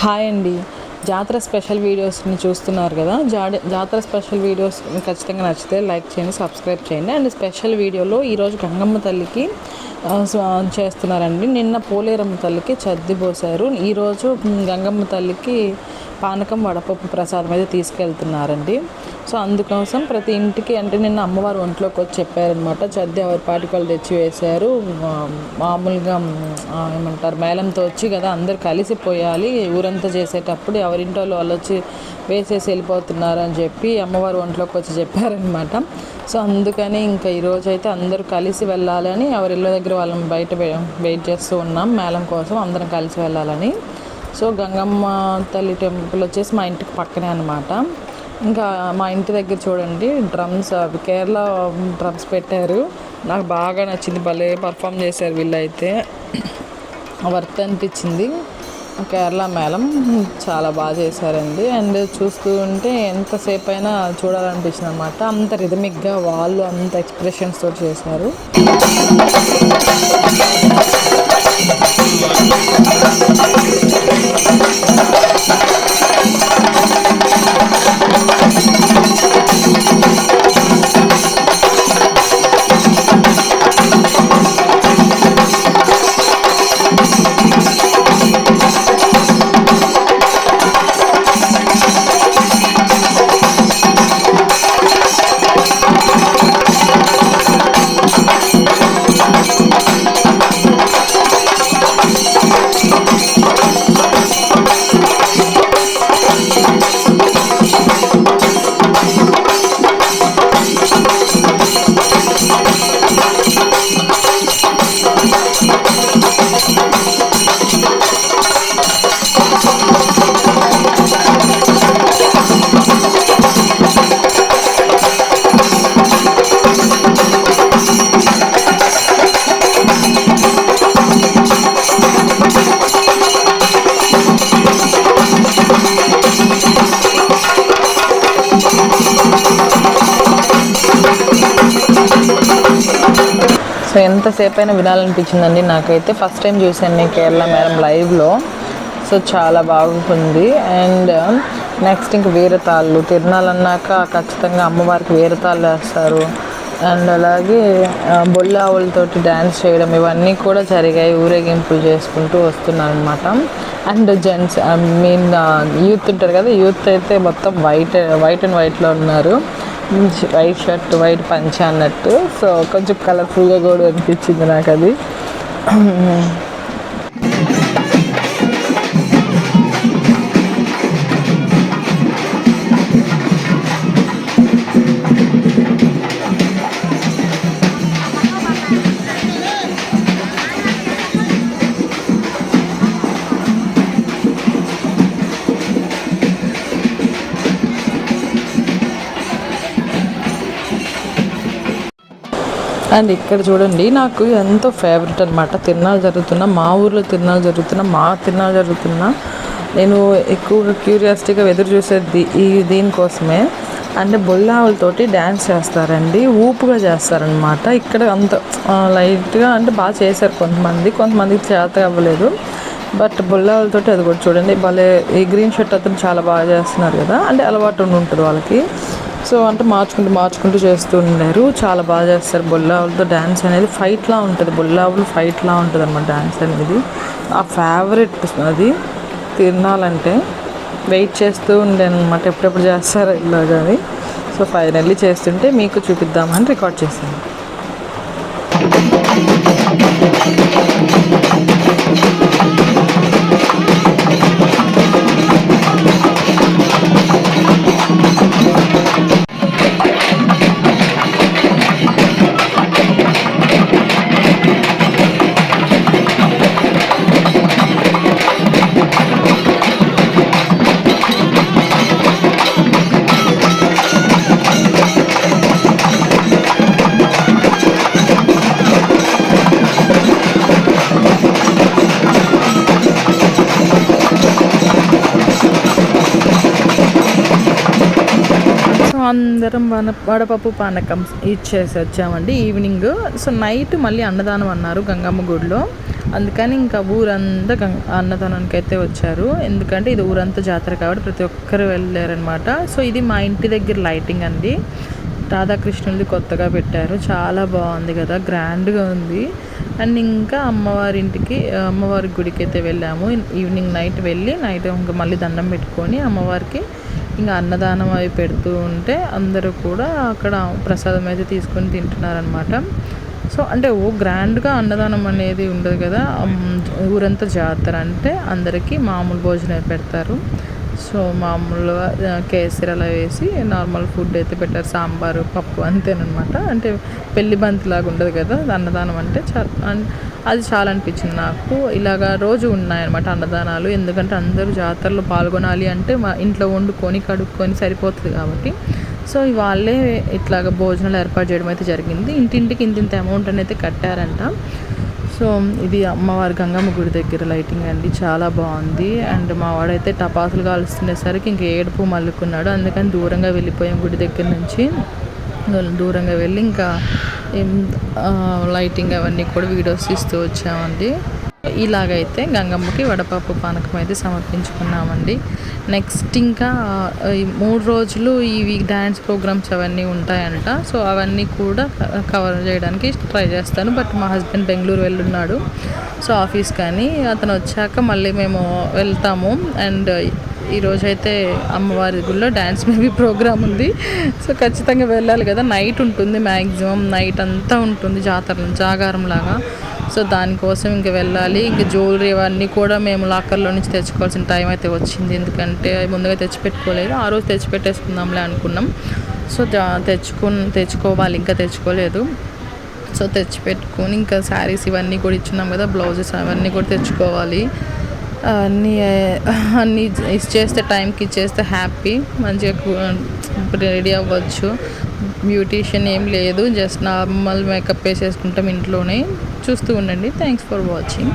Hi అండి జాతర special వీడియోస్ని చూస్తున్నారు కదా. జాడ జాతర స్పెషల్ వీడియోస్ ఖచ్చితంగా నచ్చితే లైక్ చేయండి సబ్స్క్రైబ్ చేయండి. అండ్ స్పెషల్ వీడియోలో ఈరోజు గంగమ్మ తల్లికి చేస్తున్నారండి. నిన్న పోలేరమ్మ తల్లికి చద్ది పోసారు ఈరోజు గంగమ్మ తల్లికి పానకం వడపప్పు ప్రసాదం అయితే తీసుకెళ్తున్నారండి. సో అందుకోసం ప్రతి ఇంటికి అంటే నిన్న అమ్మవారు ఒంట్లోకి వచ్చి చెప్పారనమాట చద్ది ఎవరి పాటికి వాళ్ళు తెచ్చి వేశారు. మామూలుగా ఏమంటారు మేళంతో వచ్చి కదా అందరు కలిసిపోయాలి ఊరంతా చేసేటప్పుడు ఎవరింట్లో వాళ్ళు వచ్చి వేసేసి వెళ్ళిపోతున్నారు అని చెప్పి అమ్మవారు ఒంట్లోకి వచ్చి చెప్పారనమాట సో అందుకని ఇంకా ఈరోజు అయితే అందరూ కలిసి వెళ్ళాలని ఎవరి ఇళ్ళ దగ్గర వాళ్ళని బయట వె- వెయిట్ చేస్తూ ఉన్నాం మేళం కోసం అందరం కలిసి వెళ్ళాలని. సో గంగమ్మ తల్లి టెంపుల్ వచ్చేసి మా ఇంటికి పక్కనే అనమాట ఇంకా మా ఇంటి దగ్గర చూడండి డ్రమ్స్ అవి కేరళ డ్రమ్స్ పెట్టారు. నాకు బాగా నచ్చింది భలే పర్ఫామ్ చేశారు వీళ్ళైతే. వర్త్ అనిపించింది. కేరళ మేళం చాలా బాగా చేశారండి. అండ్ చూస్తూ ఉంటే ఎంతసేపు అయినా చూడాలనిపించింది అనమాట అంత రిథమిక్గా వాళ్ళు అంత ఎక్స్ప్రెషన్స్ తోటి చేశారు. సో ఎంతసేపు అయినా వినాలనిపించిందండి. నాకైతే ఫస్ట్ టైం చూశాను నేను కేరళ మేడం లైవ్లో సో చాలా బాగుంది అండ్ నెక్స్ట్ ఇంక వీరతాళ్ళు తిరునాళ్ళన్నాక ఖచ్చితంగా అమ్మవారికి వీరతాళ్ళు వేస్తారు. అండ్ అలాగే ఆ, బొల్ల ఆవులతోటి డ్యాన్స్ చేయడం ఇవన్నీ కూడా జరిగాయి. ఊరేగింపులు చేసుకుంటూ వస్తున్నాను అనమాట and gents I mean youth ఉంటారు కదా యూత్ అయితే మొత్తం వైట్ వైట్ అండ్ వైట్లో ఉన్నారు. వైట్ షర్ట్ వైట్ పంచ అన్నట్టు. సో కొంచెం కలర్ఫుల్గా కూడా అనిపించింది నాకు అది అండ్ ఇక్కడ చూడండి నాకు ఎంతో ఫేవరెట్ అనమాట తిరునాళ్ళు జరుగుతున్నా మా ఊర్లో తిరునాళ్ళు జరుగుతున్నా మా తిరునాళ్ళు జరుగుతున్నా. నేను ఎక్కువగా క్యూరియాసిటీగా ఎదురు చూసేది ఈ దీనికోసమే. అంటే బొల్లావులతోటి డ్యాన్స్ చేస్తారండి ఊపుగా చేస్తారనమాట ఇక్కడ అంత లైట్గా అంటే బాగా చేశారు కొంతమంది. కొంతమందికి చేత అవ్వలేదు. బట్ బొల్లావులతోటి అది కూడా చూడండి భలే ఈ గ్రీన్ షర్ట్ అతను చాలా బాగా చేస్తున్నారు కదా. అంటే అలవాటు ఉండి ఉంటుంది వాళ్ళకి. సో అంటే మార్చుకుంటూ మార్చుకుంటూ చేస్తూ ఉన్నారు. చాలా బాగా చేస్తారు బొల్లావులతో డ్యాన్స్ అనేది. ఫైట్లా ఉంటుంది. బొల్లావులు ఫైట్లా ఉంటుంది అన్నమాట డ్యాన్స్ అనేది. ఆ ఫేవరెట్ అది. తినాలంటే వెయిట్ చేస్తూ ఉండేది అనమాట ఎప్పుడెప్పుడు చేస్తారో ఇలాగా అది సో ఫైనల్లీ చేస్తుంటే మీకు చూపిద్దామని రికార్డ్ చేశాను. అందరం వన వడపప్పు పానకం ఇచ్చేసి వచ్చామండి ఈవినింగ్. సో నైట్ మళ్ళీ అన్నదానం అన్నారు గంగమ్మ గుడిలో. అందుకని ఇంకా ఊరంతా గం అన్నదానానికి అయితే వచ్చారు. ఎందుకంటే ఇది ఊరంతా జాతర కాబట్టి ప్రతి ఒక్కరు వెళ్ళారనమాట సో ఇది మా ఇంటి దగ్గర లైటింగ్ అండి. రాధాకృష్ణుడిది కొత్తగా పెట్టారు. చాలా బాగుంది కదా గ్రాండ్గా ఉంది. అండ్ ఇంకా అమ్మవారి ఇంటికి అమ్మవారి గుడికి అయితే వెళ్ళాము. ఈవినింగ్ నైట్ వెళ్ళి నైట్ ఇంకా మళ్ళీ దండం పెట్టుకొని అమ్మవారికి ఇంకా అన్నదానం అవి పెడుతూ ఉంటే అందరూ కూడా అక్కడ ప్రసాదం అయితే తీసుకొని తింటున్నారనమాట సో అంటే ఓ గ్రాండ్గా అన్నదానం అనేది ఉండదు కదా. ఊరంతా జాతర అంటే అందరికీ మామూలు భోజనం పెడతారు. సో మామూలుగా కేసరి అలా వేసి నార్మల్ ఫుడ్ అయితే పెట్టారు. సాంబారు పప్పు అంతేనమాట అంటే పెళ్ళి బంతిలాగా ఉండదు కదా. అన్నదానం అంటే చాలా అది చాలా అనిపించింది నాకు. ఇలాగా రోజు ఉన్నాయన్నమాట అన్నదానాలు. ఎందుకంటే అందరూ జాతరలో పాల్గొనాలి అంటే మా ఇంట్లో వండుకొని కడుక్కొని సరిపోతుంది కాబట్టి. సో వాళ్ళే ఇట్లాగ భోజనాలు ఏర్పాటు చేయడం అయితే జరిగింది. ఇంటింటికి ఇంత ఇంత అమౌంట్ అనేది కట్టారంట. సో ఇది అమ్మవారి గంగమ్మ గుడి దగ్గర లైటింగ్ అండి. చాలా బాగుంది. అండ్ మా వాడైతే టపాసులు కాలుస్తుండేసరికి ఇంక ఏడుపు మల్లుకున్నాడు. అందుకని దూరంగా వెళ్ళిపోయాం గుడి దగ్గర నుంచి. దూరంగా వెళ్ళి ఇంకా లైటింగ్ అవన్నీ కూడా వీడియోస్ ఇస్తూ వచ్చామండి. ఇలాగైతే గంగమ్మకి వడపప్పు పానకం అయితే సమర్పించుకున్నామండి. నెక్స్ట్ ఇంకా మూడు రోజులు ఇవి డ్యాన్స్ ప్రోగ్రామ్స్ అవన్నీ ఉంటాయంట. సో అవన్నీ కూడా కవర్ చేయడానికి ట్రై చేస్తాను. బట్ మా హస్బెండ్ బెంగళూరు వెళ్ళున్నాడు. సో ఆఫీస్ కానీ అతను వచ్చాక మళ్ళీ మేము వెళ్తాము. అండ్ ఈరోజు అయితే అమ్మవారి గుళ్ళో డ్యాన్స్ మేబీ ప్రోగ్రామ్ ఉంది. సో ఖచ్చితంగా వెళ్ళాలి కదా. నైట్ ఉంటుంది మ్యాక్సిమం నైట్ అంతా ఉంటుంది జాతర జాగారం లాగా. సో దానికోసం ఇంక వెళ్ళాలి. ఇంక జ్యువెలరీ అవన్నీ కూడా మేము లాకర్లో నుంచి తెచ్చుకోవాల్సిన టైం అయితే వచ్చింది. ఎందుకంటే ముందుగా తెచ్చిపెట్టుకోలేదు. ఆ రోజు తెచ్చిపెట్టేసుకుందాంలే అనుకున్నాం. సో జా తెచ్చుకు తెచ్చుకోవాలి. ఇంకా తెచ్చుకోలేదు. సో తెచ్చిపెట్టుకొని ఇంకా శారీస్ ఇవన్నీ కూడా ఇచ్చున్నాం కదా. బ్లౌజెస్ అవన్నీ కూడా తెచ్చుకోవాలి. అన్నీ అన్నీ ఇచ్చేస్తే టైంకి ఇచ్చేస్తే హ్యాపీ మంచిగా రెడీ అవ్వచ్చు. బ్యూటీషియన్ ఏం లేదు జస్ట్ నార్మల్ మేకప్ వేసేసుకుంటాం ఇంట్లోనే. చూస్తూ ఉండండి. Thanks for watching.